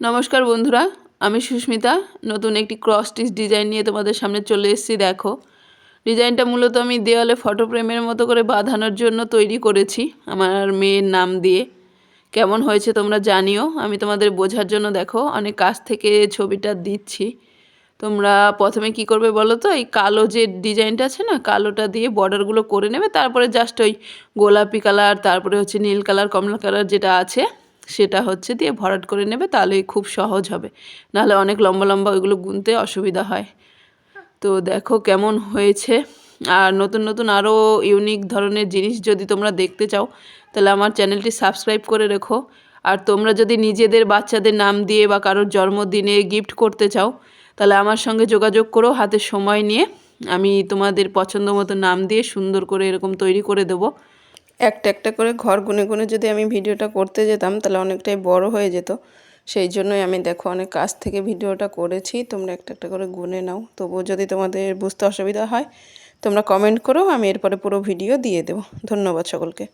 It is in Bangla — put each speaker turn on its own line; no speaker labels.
নমস্কার বন্ধুরা, আমি সুস্মিতা। নতুন একটি ক্রস স্টিচ ডিজাইন নিয়ে তোমাদের সামনে চলে এসেছি, দেখো। ডিজাইনটা মূলত আমি দেওয়ালে ফটো ফ্রেমের মতো করে বাঁধানোর জন্য তৈরি করেছি, আমার মেয়ের নাম দিয়ে। কেমন হয়েছে তোমরা জানিও, আমি তোমাদের বোঝার জন্য দেখো, অনেক কাছ থেকে ছবিটা দিচ্ছি। তোমরা প্রথমে কি করবে বলো তো, এই কালো যে ডিজাইনটা আছে না, কালোটা দিয়ে বর্ডারগুলো করে নেবে, তারপরে জাস্ট ওই গোলাপি কালার তারপরে হচ্ছে নীল কালার কমলা কালার যেটা আছে সেটা হচ্ছে দিয়ে ভরাট করে নেবে, তাহলেই খুব সহজ হবে। নাহলে অনেক লম্বা লম্বা ওইগুলো গুনতে অসুবিধা হয়। তো দেখো কেমন হয়েছে। আর নতুন নতুন আরও ইউনিক ধরনের জিনিস যদি তোমরা দেখতে চাও, তাহলে আমার চ্যানেলটি সাবস্ক্রাইব করে রেখো। আর তোমরা যদি নিজেদের বাচ্চাদের নাম দিয়ে বা কারোর জন্মদিনে গিফট করতে চাও, তাহলে আমার সঙ্গে যোগাযোগ করো হাতে সময় নিয়ে। আমি তোমাদের পছন্দ মতো নাম দিয়ে সুন্দর করে এরকম তৈরি করে দেবো। একটা একটা করে ঘর গুনে গুনে যদি আমি ভিডিওটা করতে যেতাম, তাহলে অনেকটাই বড় হয়ে যেত। সেই জন্যই আমি দেখো অনেক কাজ থেকে ভিডিওটা করেছি, তোমরা একটা একটা করে গুনে নাও। তবুও যদি তোমাদের বুঝতে অসুবিধা হয়, তোমরা কমেন্ট করো, আমি এরপরে পুরো ভিডিও দিয়ে দেবো। ধন্যবাদ সকলকে।